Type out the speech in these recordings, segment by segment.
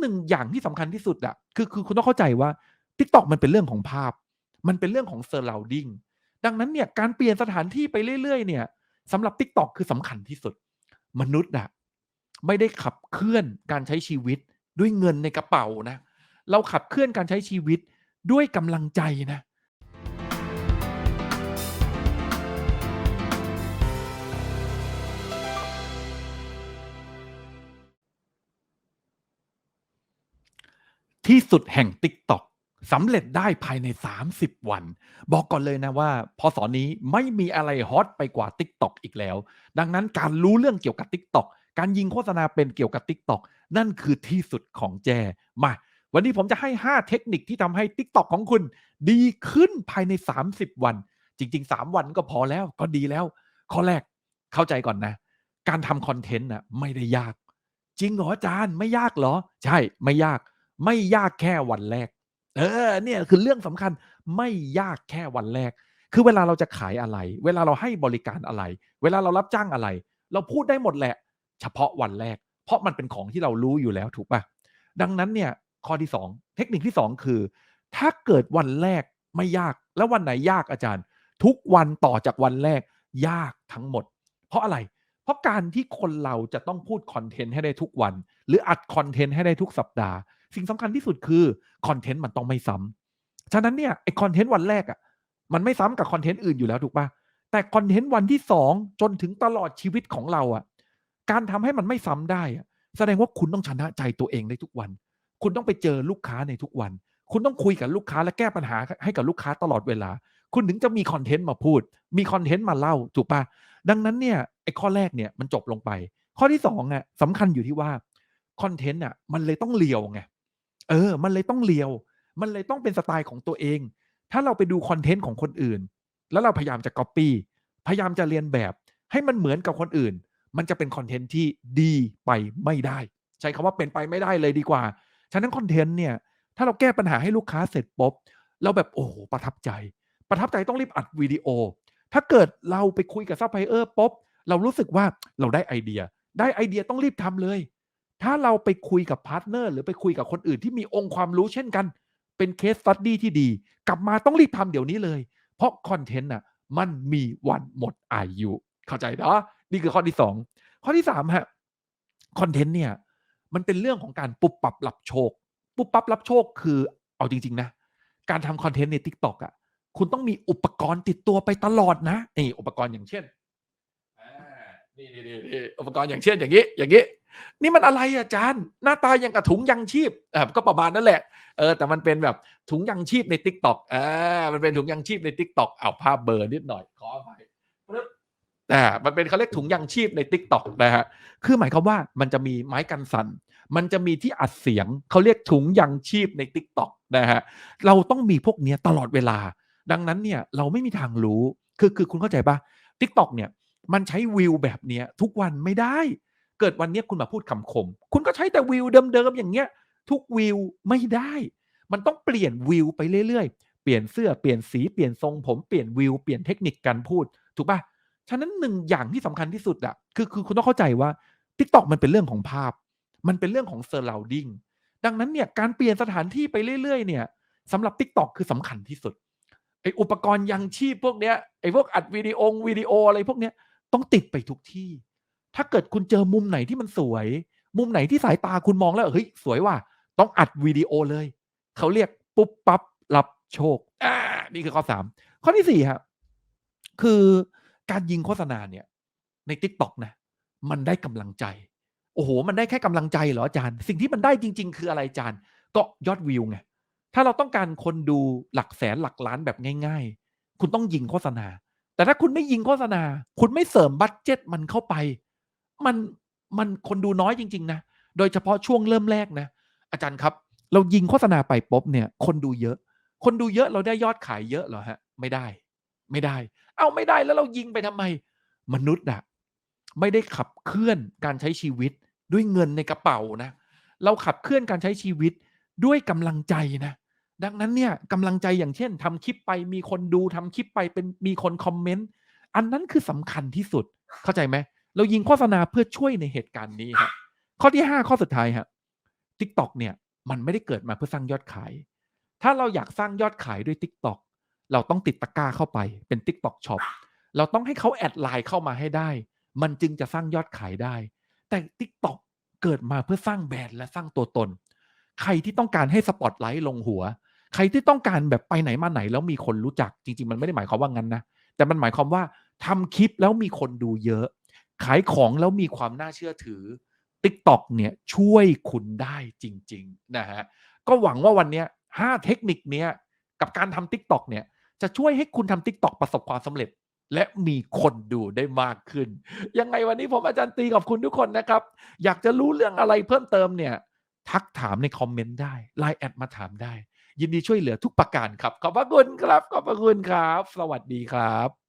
หนึ่งอย่างที่สำคัญที่สุดอะคือคือคุณต้องเข้าใจว่า t ิ k t o k มันเป็นเรื่องของภาพ มันเป็นเรื่องของ surrounding ดังนั้นเนี่ยการเปลี่ยนสถานที่ไปเรื่อยๆ เนี่ยสำหรับ t ิ k t o k คือสำคัญที่สุด มนุษย์อะไม่ได้ขับเคลื่อนการใช้ชีวิตด้วยเงินในกระเป๋านะ เราขับเคลื่อนการใช้ชีวิตด้วยกำลังใจนะ ที่สุดแห่ง TikTok สำเร็จได้ภายใน 30 วัน บอกก่อนเลยนะว่าพศนี้ไม่มีอะไรฮอตไปกว่า TikTok อีกแล้ว ดังนั้นการรู้เรื่องเกี่ยวกับ TikTok การยิงโฆษณาเป็นเกี่ยวกับ TikTok นั่นคือที่สุดของแจ มา วันนี้ผมจะให้ 5 เทคนิคที่ทำให้ TikTok ของคุณ ดีขึ้นภายใน 30 วัน จริง ๆ 3 วันก็พอแล้วก็ดีแล้ว ข้อแรกเข้าใจก่อนนะ การทำคอนเทนต์น่ะไม่ได้ยาก จริงเหรออาจารย์ไม่ยากเหรอ ใช่ไม่ยาก ไม่ยากแค่วันแรก เออ เนี่ยคือเรื่องสำคัญไม่ยากแค่วันแรก คือเวลาเราจะขายอะไร เวลาเราให้บริการอะไร เวลาเรารับจ้างอะไร เราพูดได้หมดแหละ เฉพาะวันแรก เพราะมันเป็นของที่เรารู้อยู่แล้วถูกปะดังนั้นเนี่ยข้อที่ 2 เทคนิคที่ 2 คือ ถ้าเกิดวันแรกไม่ยากแล้ววันไหนยากอาจารย์ ทุกวันต่อจากวันแรกยากทั้งหมด เพราะอะไรเพราะการที่คนเราจะต้องพูดคอนเทนต์ให้ได้ทุกวัน หรืออัดคอนเทนต์ให้ได้ทุกสัปดาห์ สิ่งสำคัญที่สุดคือคอนเทนต์มันต้องไม่ซ้ำฉะนั้นเนี่ยไอคอนเทนต์วันแรกอะ่ะมันไม่ซ้ำกับคอนเทนต์อื่นอยู่แล้วถูกปะแต่คอนเทนต์วันที่สองจนถึงตลอดชีวิตของเราอะ่ะ การทำให้มันไม่ซ้ำได้อะแสดงว่าคุณต้องชนะใจตัวเองได้ทุกวัน คุณต้องไปเจอลูกค้าในทุกวัน คุณต้องคุยกับลูกค้าและแก้ปัญหาให้กับลูกค้าตลอดเวลา คุณถึงจะมีคอนเทนต์มาพูด มีคอนเทนต์มาเล่าถูกปะดังนั้นเนี่ยไอ้ข้อแรกเนี่ยมันจบลงไป ข้อที่สองอะสำคัญอยู่ที่ว่าคอนเทนต์อะมันเลยต้องเลียวไง เออ มันเลยต้องเลียว มันเลยต้องเป็นสไตล์ของตัวเอง ถ้าเราไปดูคอนเทนต์ของคนอื่น แล้วเราพยายามจะก๊อปปี้พยายามจะเรียนแบบ ให้มันเหมือนกับคนอื่น มันจะเป็นคอนเทนต์ที่ดีไปไม่ได้ ใช้คำว่าเป็นไปไม่ได้เลยดีกว่า ฉะนั้นคอนเทนต์เนี่ย ถ้าเราแก้ปัญหาให้ลูกค้าเสร็จปุ๊บเราแบบโอ้โหประทับใจ ประทับใจต้องรีบอัดวิดีโอ ถ้าเกิดเราไปคุยกับซัพพลายเออร์ปุ๊บเรารู้สึกว่าเราได้ไอเดีย ได้ไอเดียต้องรีบทำเลย ถ้าเราไปคุยกับพาร์ทเนอร์หรือไปคุยกับคนอื่นที่มีองค์ความรู้เช่นกัน เป็นเคสสตัดดี้ที่ดี กลับมาต้องรีบทำเดี๋ยวนี้เลย เพราะคอนเทนต์น่ะมันมีวันหมดอายุเข้าใจเนาะนี่คือข้อที่สองข้อที่สามฮะคอนเทนต์เนี่ยมันเป็นเรื่องของการปุบปับรับโชค ปุบปับรับโชคคือเอาจริง ๆ นะ การทำคอนเทนต์ใน t ิ k t o k อะคุณต้องมีอุปกรณ์ติดตัวไปตลอดนะนี่อุปกรณ์อย่างเช่นอ่านี่นี่นี่อุปกรณ์อย่างเช่นอย่างนี้ อย่างนี้ นี่มันอะไรอาจารย์ หน้าตาย่างกับถุงยังชีพอ่าก็ประมาณนั่นแหละเออแต่มันเป็นแบบถุงยังชีพใน t ิ k t o k อ่ามันเป็นถุงยังชีพใน t ิ k t o k เอาภาพเบอร์นิดหน่อยขออภัยปึ๊บอ่ามันเป็นเขาเรียกถุงยังชีพใน t ิ k t o k นะฮะคือหมายความว่ามันจะมีไม้กันสั่นมันจะมีที่อัดเสียงเขาเรียกถุงยังชีพใน t ิ k t o k นะฮะเราต้องมีพวกเนี้ยตลอดเวลา ดังนั้นเนี่ยเราไม่มีทางรู้คือคือคุณเข้าใจปะ t ิ k t o k เนี่ยมันใช้วิวแบบเนี้ยทุกวันไม่ได้ เกิดวันนี้คุณมาพูดคำคม คุณก็ใช้แต่วิวเดิมๆอย่างเงี้ย ทุกวิวไม่ได้ มันต้องเปลี่ยนวิวไปเรื่อยๆ เปลี่ยนเสื้อเปลี่ยนสีเปลี่ยนทรงผมเปลี่ยนวิวเปลี่ยนเทคนิคการพูด ถูกปะฉะนั้นหนึ่งอย่างที่สำคัญที่สุดอะคือคือคุณต้องเข้าใจว่า t ิ k t o k มันเป็นเรื่องของภาพ มันเป็นเรื่องของ surrounding ดังนั้นเนี่ยการเปลี่ยนสถานที่ไปเรื่อยๆ เนี่ยสำหรับ t ิ k t o k คือสำคัญที่สุดไออุปกรณ์ยังชีพพวกเนี้ยไอพวกอัดวิดีโอวิดีโออะไรพวกเนี้ยต้องติดไปทุกที่ ถ้าเกิดคุณเจอมุมไหนที่มันสวย มุมไหนที่สายตาคุณมองแล้วเฮ้ยสวยว่ะต้องอัดวิดีโอเลย เขาเรียกปุ๊บปั๊บรับโชคอ่านี่คือข้อสามข้อที่สี่ครับคือการยิงโฆษณาเนี่ย ใน t ิ k t o k นะ มันได้กำลังใจ โอ้โห มันได้แค่กำลังใจเหรออาจารย์ สิ่งที่มันได้จริง ๆ คืออะไรอาจารย์ ก็ยอดวิวไงถ้าเราต้องการคนดูหลักแสนหลักล้านแบบง่าย ๆ คุณต้องยิงโฆษณา แต่ถ้าคุณไม่ยิงโฆษณา คุณไม่เสริมบัตเจ็ตมันเข้าไป มันมันคนดูน้อยจริง ๆ นะ โดยเฉพาะช่วงเริ่มแรกนะ อาจารย์ครับ เรายิงโฆษณาไปปุ๊บเนี่ย คนดูเยอะ คนดูเยอะเราได้ยอดขายเยอะเหรอฮะ ไม่ได้ ไม่ได้ เอาไม่ได้แล้วเรายิงไปทำไม มนุษย์อะไม่ได้ขับเคลื่อนการใช้ชีวิตด้วยเงินในกระเป๋านะ เราขับเคลื่อนการใช้ชีวิตด้วยกำลังใจนะ ดังนั้นเนี่ยกำลังใจอย่างเช่นทำคลิปไปมีคนดูทำคลิปไปเป็นมีคนคอมเมนต์อันนั้นคือสำคัญที่สุดเข้าใจไหม เรายิงโฆษณาเพื่อช่วยในเหตุการณ์นี้ครับข้อที่ห้าข้อสุดท้ายฮะ TikTok เนี่ยมันไม่ได้เกิดมาเพื่อสร้างยอดขาย ถ้าเราอยากสร้างยอดขายด้วย TikTok เราต้องติดตะกร้าเข้าไปเป็น TikTok Shop เราต้องให้เขาแอดไลน์เข้ามาให้ได้ มันจึงจะสร้างยอดขายได้ แต่ TikTok เกิดมาเพื่อสร้างแบรนด์และสร้างตัวตน ใครที่ต้องการให้สปอตไลท์ลงหัว ใครที่ต้องการแบบไปไหนมาไหนแล้วมีคนรู้จัก จริง ๆ มันไม่ได้หมายความว่างั้นนะ แต่มันหมายความว่าทำคลิปแล้วมีคนดูเยอะ ขายของแล้วมีความน่าเชื่อถือ TikTok เนี่ยช่วยคุณได้จริงๆนะฮะก็หวังว่าวันนี้ห้าเทคนิคเนี้ยกับการทำ TikTok เนี่ยจะช่วยให้คุณทำ TikTok ประสบความสำเร็จ และมีคนดูได้มากขึ้น ยังไงวันนี้ผมอาจารย์ตีขอบคุณทุกคนนะครับ อยากจะรู้เรื่องอะไรเพิ่มเติมเนี่ยทักถามในคอมเมนต์ได้ไลน์แอดมาถามได้ ยินดีช่วยเหลือทุกประการครับ ขอบพระคุณครับ ขอบพระคุณครับ สวัสดีครับ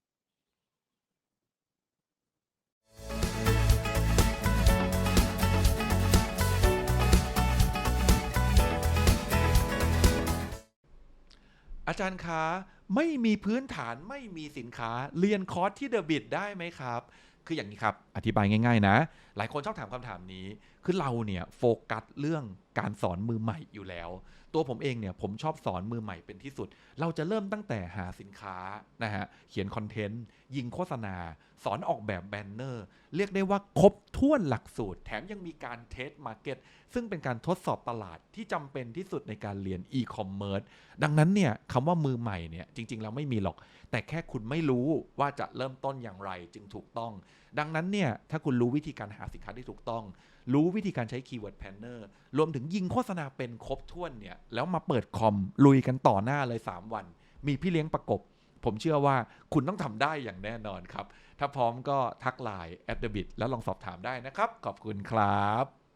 อาจารย์คะไม่มีพื้นฐานไม่มีสินค้า เรียนคอร์สที่เดอะบิดได้ไหมครับ คืออย่างนี้ครับ อธิบายง่ายๆนะ หลายคนชอบถามคำถามนี้ คือเราเนี่ยโฟกัสเรื่องการสอนมือใหม่อยู่แล้ว ตัวผมเองเนี่ยผมชอบสอนมือใหม่เป็นที่สุด เราจะเริ่มตั้งแต่หาสินค้านะฮะเขียนคอนเทนต์ ยิงโฆษณา สอนออกแบบแบนเนอร์ เรียกได้ว่าครบถ้วนหลักสูตร แถมยังมีการเทสมาร์เก็ตซึ่งเป็นการทดสอบตลาดที่จำเป็นที่สุดในการเรียนอีคอมเมิร์ซดังนั้นเนี่ยคำว่ามือใหม่เนี่ยจริงๆแล้วไม่มีหรอก แต่แค่คุณไม่รู้ว่าจะเริ่มต้นอย่างไรจึงถูกต้อง ดังนั้นเนี่ยถ้าคุณรู้วิธีการหาสินค้าที่ถูกต้อง รู้วิธีการใช้คีย์เวิร์ดแพนเนอร์รวมถึงยิงโฆษณาเป็นครบถ้วนเนี่ยแล้วมาเปิดคอมลุยกันต่อหน้าเลย 3 วัน มีพี่เลี้ยงประกบ ผมเชื่อว่าคุณต้องทำได้อย่างแน่นอนครับ ถ้าพร้อมก็ทักไลน์ at the bit แล้วลองสอบถามได้นะครับ ขอบคุณครับ